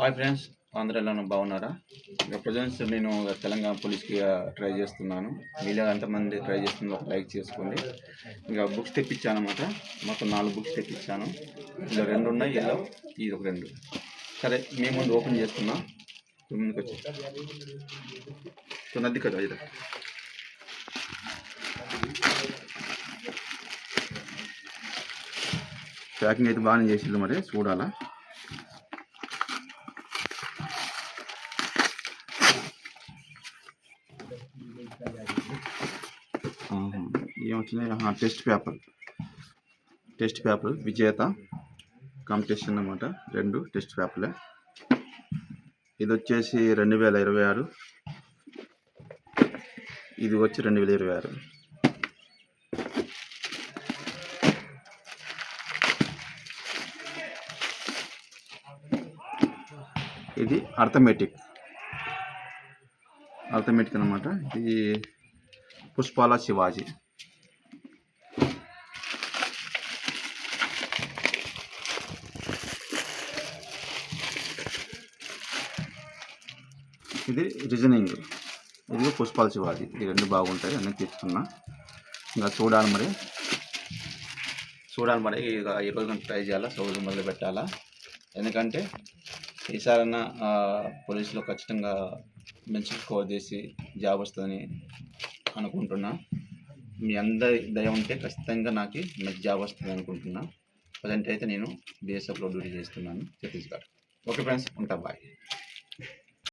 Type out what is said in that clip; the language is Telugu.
హాయ్ ఫ్రెండ్స్ అందరూ బాగున్నారా? ఇక ప్రజెంట్స్ నేను తెలంగాణ పోలీస్కి ట్రై చేస్తున్నాను. మీలో ఎంతమంది ట్రై చేస్తుందో ఒక లైక్ చేసుకోండి. ఇంకా బుక్స్ తెప్పించాను అనమాట మొత్తం నాలుగు బుక్స్ తెప్పించాను. ఇలా రెండు ఉన్నాయి ఇలా ఇది ఒక రెండు. సరే మీ ముందు ఓపెన్ చేస్తున్నా. ముందుకు వచ్చి. నది కదా ఇది. ప్యాకింగ్ అయితే బాగానే చేసిండు మరి చూడాలా? ఏమొచ్చినాయి test paper. Test paper Vijetha competition అన్నమాట. రెండు టెస్ట్ పేపర్లే. ఇది వచ్చేసి రెండు వేల ఇరవై ఆరు. ఇది వచ్చి రెండు వేల ఇరవై ఆరు. ఇది అర్థమెటిక్. అర్థమెటిక్ అనమాట ఇది పుష్పాల శివాజీ. ఇది రీజనింగ్. ఇది పుష్పాల శివాజీ. ఈ రెండు బాగుంటాయి అన్నీ తీసుకున్నా. ఇంకా చూడాలి మరి. చూడాలి మరి ఇక ఈరోజు ట్రై చేయాలా చదువు మొదలు పెట్టాలా? ఎందుకంటే ఈసారన్నా ఆ, పోలీసులో ఖచ్చితంగా మంచి స్కోర్ చేసి జాబ్ వస్తుందని అనుకుంటున్నా. మీ అందరి దయ ఉంటే ఖచ్చితంగా నాకు మంచి జాబ్ వస్తుంది అనుకుంటున్నా. ప్రజెంట్ అయితే నేను బీఎస్ఎఫ్లో డ్యూటీ చేస్తున్నాను ఛత్తీస్గఢ్. ఓకే ఫ్రెండ్స్ ఉంటా బాయ్.